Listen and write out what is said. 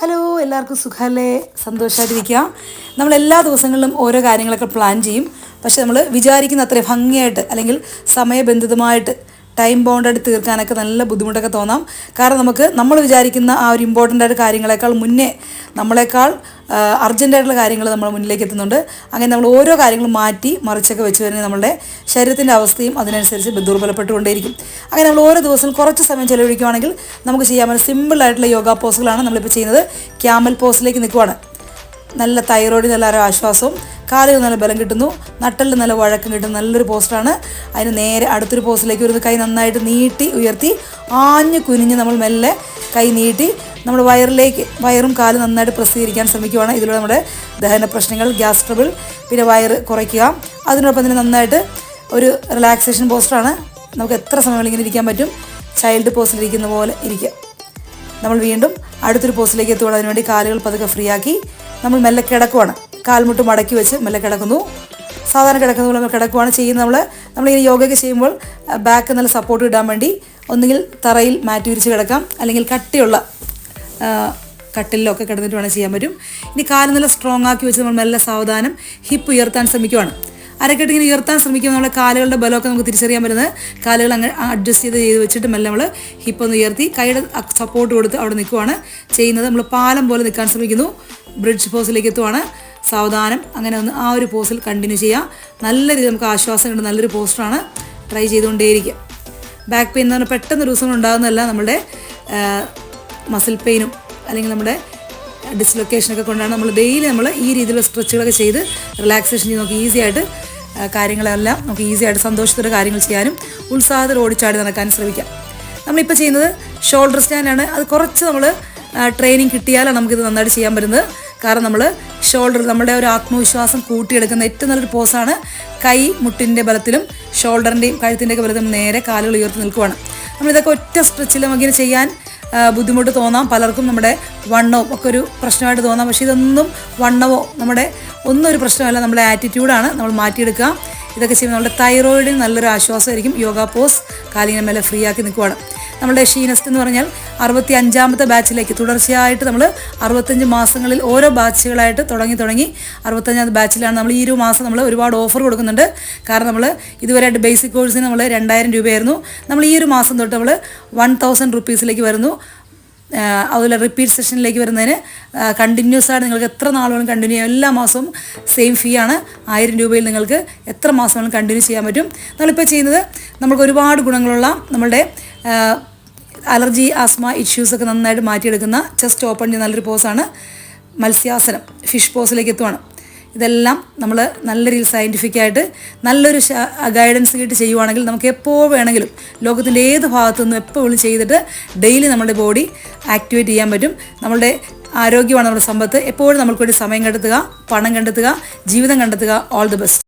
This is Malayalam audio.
ഹലോ എല്ലാവർക്കും സുഖമല്ലേ സന്തോഷമായിട്ടിരിക്കുക നമ്മൾ എല്ലാ ദിവസങ്ങളിലും ഓരോ കാര്യങ്ങളൊക്കെ പ്ലാൻ ചെയ്യും. പക്ഷെ നമ്മൾ വിചാരിക്കുന്ന അത്രയും ഭംഗിയായിട്ട് അല്ലെങ്കിൽ സമയബന്ധിതമായിട്ട് ടൈം ബൗണ്ടായിട്ട് തീർക്കാനൊക്കെ നല്ല ബുദ്ധിമുട്ടൊക്കെ തോന്നാം. കാരണം നമുക്ക് നമ്മൾ വിചാരിക്കുന്ന ആ ഒരു ഇമ്പോർട്ടന്റ് ആയിട്ട് കാര്യങ്ങളെക്കാൾ മുന്നേ നമ്മളെക്കാൾ അർജന്റായിട്ടുള്ള കാര്യങ്ങൾ നമ്മുടെ മുന്നിലേക്ക് എത്തുന്നുണ്ട്. അങ്ങനെ നമ്മൾ ഓരോ കാര്യങ്ങളും മാറ്റി മറിച്ചൊക്കെ വെച്ച് വരുന്ന നമ്മുടെ ശരീരത്തിന്റെ അവസ്ഥയും അതിനനുസരിച്ച് ദുർബലപ്പെട്ടുകൊണ്ടേയിരിക്കും അങ്ങനെ നമ്മൾ ഓരോ ദിവസം കുറച്ച് സമയം ചിലവഴിക്കുകയാണെങ്കിൽ നമുക്ക് ചെയ്യാൻ പറ്റുന്ന സിമ്പിളായിട്ടുള്ള യോഗ പോസുകളാണ് നമ്മളിപ്പോൾ ചെയ്യുന്നത്. ക്യാമൽ പോസിലേക്ക് നിൽക്കുവാണ്. നല്ല തൈറോയിഡ് നല്ല ഒരു ആശ്വാസവും കാലിൽ നല്ല ബലം കിട്ടുന്നു. നട്ടലിൽ നല്ല വഴക്കം കിട്ടുന്നു. നല്ലൊരു പോസ്റ്റാണ് അതിന് നേരെ അടുത്തൊരു പോസ്റ്റിലേക്ക് വരുന്ന കൈ നന്നായിട്ട് നീട്ടി ഉയർത്തി ആഞ്ഞ് കുനിഞ്ഞ് നമ്മൾ മെല്ലെ കൈ നീട്ടി നമ്മൾ വയറിലേക്ക് വയറും കാലും നന്നായിട്ട് പ്രസിദ്ധീകരിക്കാൻ ശ്രമിക്കുകയാണ് ഇതിലൂടെ നമ്മുടെ ദഹന പ്രശ്നങ്ങൾ ഗ്യാസ് ട്രബിൾ പിന്നെ വയറ് കുറയ്ക്കുക. അതിനോടൊപ്പം തന്നെ നന്നായിട്ട് ഒരു റിലാക്സേഷൻ പോസ്റ്ററാണ് നമുക്ക് എത്ര സമയം ഇങ്ങനെ ഇരിക്കാൻ പറ്റും. ചൈൽഡ് പോസ്റ്റിലിരിക്കുന്ന പോലെ ഇരിക്കുക. നമ്മൾ വീണ്ടും അടുത്തൊരു പോസ്റ്റിലേക്ക് എത്തുകയാണ് അതിനുവേണ്ടി കാലുകൾ പതുക്കെ ഫ്രീ ആക്കി നമ്മൾ മെല്ലെ കിടക്കുവാണ്. കാൽമുട്ട് മടക്കി വെച്ച് മെല്ലെ കിടക്കുന്നു. സാധാരണ കിടക്കുന്ന പോലെ കിടക്കുവാണ് ചെയ്യുന്നത്. നമ്മൾ നമ്മളിങ്ങനെ യോഗയൊക്കെ ചെയ്യുമ്പോൾ ബാക്ക് നല്ല സപ്പോർട്ട് ഇടാൻ വേണ്ടി ഒന്നുകിൽ തറയിൽ മാറ്റി വിരിച്ച് കിടക്കാം. അല്ലെങ്കിൽ കട്ടിയുള്ള കട്ടിലൊക്കെ കിടന്നിട്ട് വേണം ചെയ്യാൻ പറ്റും. ഇനി കാൽ നല്ല സ്ട്രോങ് ആക്കി വെച്ച് നമ്മൾ നല്ല സാവധാനം ഹിപ്പ് ഉയർത്താൻ ശ്രമിക്കുവാണ്. അരക്കെട്ട് ഇങ്ങനെ ഉയർത്താൻ ശ്രമിക്കുമ്പോൾ നമ്മുടെ കാലുകളുടെ ബലമൊക്കെ നമുക്ക് തിരിച്ചറിയാൻ പറ്റുന്നത്. കാലുകൾ അങ്ങനെ അഡ്ജസ്റ്റ് ചെയ്ത് ചെയ്ത് വെച്ചിട്ട് മെല്ലെ നമ്മൾ ഹിപ്പ് ഒന്ന് ഉയർത്തി കൈയുടെ സപ്പോർട്ട് കൊടുത്ത് അവിടെ നിൽക്കുവാണ് ചെയ്യുന്നത്. നമ്മൾ പാലം പോലെ നിൽക്കാൻ ശ്രമിക്കുന്നു. ബ്രിഡ്ജ് പോസിലേക്ക് എത്തുവാണ്. സാവധാനം. അങ്ങനെ ഒന്ന് ആ ഒരു പോസിൽ കണ്ടിന്യൂ ചെയ്യാം. നല്ല രീതിയിൽ നമുക്ക് ആശ്വാസം കിട്ടും നല്ലൊരു പോസ്റ്ററാണ് ട്രൈ ചെയ്തുകൊണ്ടേയിരിക്കുക. ബാക്ക് പെയിൻ എന്ന് പറഞ്ഞാൽ പെട്ടെന്ന് ഒരു ദിവസം ഉണ്ടാകുന്നതല്ല നമ്മുടെ മസിൽ പെയിനും അല്ലെങ്കിൽ നമ്മുടെ ഡിസ്ലൊക്കേഷനൊക്കെ കൊണ്ടാണ് നമ്മൾ ഡെയിലി നമ്മൾ ഈ രീതിയിലുള്ള സ്ട്രെച്ചുകളൊക്കെ ചെയ്ത് റിലാക്സേഷൻ ചെയ്ത് നമുക്ക് ഈസി ആയിട്ട് കാര്യങ്ങളെല്ലാം നമുക്ക് ഈസി ആയിട്ട് സന്തോഷത്തോടെ കാര്യങ്ങൾ ചെയ്യാനും ഉത്സാഹത്തിൽ ഓടിച്ചാടി നടക്കാനും ശ്രമിക്കാം. നമ്മളിപ്പോൾ ചെയ്യുന്നത് ഷോൾഡർ സ്റ്റാൻഡാണ് അത് കുറച്ച് നമ്മൾ ട്രെയിനിങ് കിട്ടിയാലാണ് നമുക്കിത് നന്നായിട്ട് ചെയ്യാൻ പറ്റുന്നത്. കാരണം നമ്മൾ ഷോൾഡർ നമ്മുടെ ഒരു ആത്മവിശ്വാസം കൂട്ടിയെടുക്കുന്ന ഏറ്റവും നല്ലൊരു പോസാണ് കൈ മുട്ടിന്റെ ബലത്തിലും ഷോൾഡറിന്റെയും കഴുത്തിന്റെയൊക്കെ ബലത്തിലും നേരെ കാലുകൾ ഉയർത്തി നിൽക്കുവാണ്. നമ്മളിതൊക്കെ ഒറ്റ സ്ട്രെച്ചിൽ നമുക്കിങ്ങനെ ചെയ്യാൻ ബുദ്ധിമുട്ട് തോന്നാം. പലർക്കും നമ്മുടെ വണ്ണവും ഒക്കെ ഒരു പ്രശ്നമായിട്ട് തോന്നാം. പക്ഷേ ഇതൊന്നും വണ്ണവോ നമ്മുടെ ഒന്നും ഒരു പ്രശ്നമല്ല. നമ്മുടെ ആറ്റിറ്റ്യൂഡാണ് നമ്മൾ മാറ്റിയെടുക്കുക. ഇതൊക്കെ ചെയ്യുമ്പോൾ നമ്മുടെ തൈറോയിഡിന് നല്ലൊരു ആശ്വാസമായിരിക്കും. യോഗ പോസ് കാലിങ്ങനെ മേലെ ഫ്രീ ആക്കി നിൽക്കുവാണ്. നമ്മുടെ ഷീനസ്റ്റ് എന്ന് പറഞ്ഞാൽ അറുപത്തി അഞ്ചാമത്തെ ബാച്ചിലേക്ക് തുടർച്ചയായിട്ട് നമ്മൾ അറുപത്തഞ്ച് മാസങ്ങളിൽ ഓരോ ബാച്ചുകളായിട്ട് തുടങ്ങി തുടങ്ങി അറുപത്തഞ്ചാമത്തെ ബാച്ചിലാണ് നമ്മൾ ഈ ഒരു മാസം നമ്മൾ ഒരുപാട് ഓഫർ കൊടുക്കുന്നുണ്ട്. കാരണം നമ്മൾ ഇതുവരെയായിട്ട് ബേസിക് കോഴ്സിന് നമ്മൾ രണ്ടായിരം രൂപയായിരുന്നു. നമ്മൾ ഈ ഒരു മാസം തൊട്ട് നമ്മൾ വൺ തൗസൻഡ് റുപ്പീസിലേക്ക് വരുന്നു. അതുപോലെ റിപ്പീറ്റ് സെഷനിലേക്ക് വരുന്നതിന് കണ്ടിന്യൂസ് ആയിട്ട് നിങ്ങൾക്ക് എത്ര നാളുകളും കണ്ടിന്യൂ ചെയ്യാം എല്ലാ മാസവും സെയിം ഫീ ആണ്. ആയിരം രൂപയിൽ നിങ്ങൾക്ക് എത്ര മാസം കണ്ടിന്യൂ ചെയ്യാൻ പറ്റും? നമ്മളിപ്പോൾ ചെയ്യുന്നത് നമുക്ക് ഒരുപാട് ഗുണങ്ങളുള്ള നമ്മളുടെ അലർജി ആസ്മ ഇഷ്യൂസൊക്കെ നന്നായിട്ട് മാറ്റിയെടുക്കുന്ന ചെസ്റ്റ് ഓപ്പൺ ചെയ്യുന്ന നല്ലൊരു പോസാണ് മത്സ്യാസനം ഫിഷ് പോസിലേക്ക് എത്തുവാണ്. ഇതെല്ലാം നമ്മൾ നല്ല രീതിയിൽ സയന്റിഫിക് ആയിട്ട് നല്ലൊരു ഗൈഡൻസ് കിട്ടി ചെയ്യുവാണെങ്കിൽ നമുക്ക് എപ്പോൾ വേണമെങ്കിലും ലോകത്തിന്റെ ഏത് ഭാഗത്തു നിന്നും വിളിച്ച് ചെയ്തിട്ട് ഡെയിലി നമ്മുടെ ബോഡി ആക്ടിവേറ്റ് ചെയ്യാൻ പറ്റും. നമ്മളുടെ ആരോഗ്യമാണ് നമ്മുടെ സമ്പത്ത്. എപ്പോഴും നമുക്ക് വേണ്ടി സമയം കണ്ടെത്തുക പണം കണ്ടെത്തുക ജീവിതം കണ്ടെത്തുക. All the best